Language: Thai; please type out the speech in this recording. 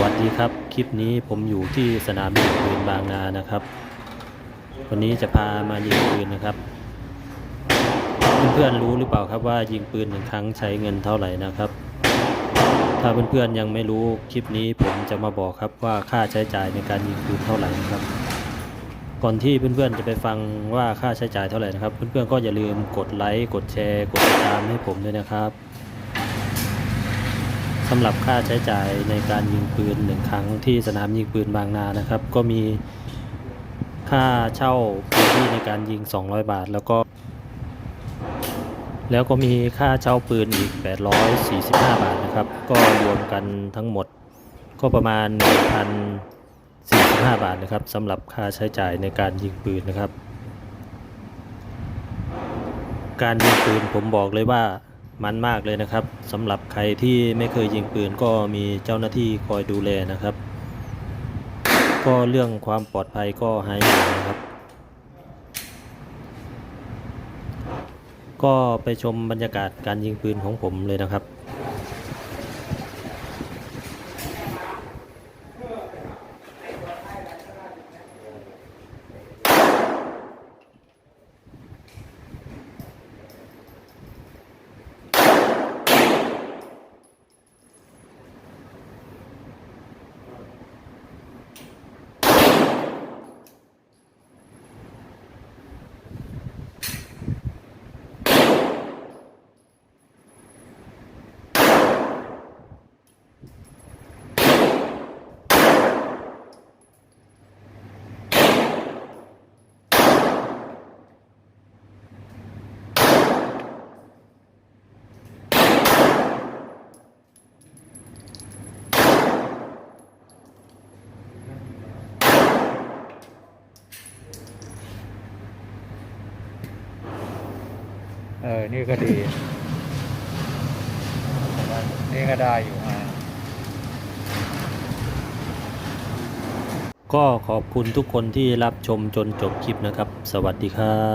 วัสดีครับ คลิปนี้ผมอยู่ที่สนามยิงปืนบางนานะครับ วันนี้จะพามายิงปืนนะครับ เพื่อนๆรู้หรือเปล่าครับว่ายิงปืนหนึ่งครั้งใช้เงินเท่าไหร่นะครับ ถ้าเพื่อนๆยังไม่รู้คลิปนี้ผมจะมาบอกครับว่าค่าใช้จ่ายในการยิงปืนเท่าไหร่นะครับ ก่อนที่เพื่อนๆจะไปฟังว่าค่าใช้จ่ายเท่าไหร่นะครับ เพื่อนๆก็อย่าลืมกดไลค์กดแชร์ กดติดตามให้ผมด้วยนะครับ สำหรับค่าใช้จ่ายในการยิงปืนหนึ่งครั้งที่สนามยิงปืนบางนานะครับ ก็มีค่าเช่าพื้นที่ในการยิง 200 บาท แล้วก็ แล้วก็มีค่าเช่าปืนอีก 845 บาทนะครับ ก็รวมกันทั้งหมดก็ประมาณ 1,045 บาทนะครับสำหรับค่าใช้จ่ายในการยิงปืนนะครับ การยิงปืนผมบอกเลยว่า มันมากเลยนะครับสำหรับใครที่ไม่เคยยิงปืนก็มีเจ้าหน้าที่คอยดูแลนะครับ ก็เรื่องความปลอดภัยก็หายห่วงนะครับ ก็ไปชมบรรยากาศการยิงปืนของผมเลยนะครับ เออ นี่ก็ดี นี่ก็ได้อยู่มาก็ขอบคุณทุกคนที่รับชมจนจบคลิปนะครับ สวัสดีครับ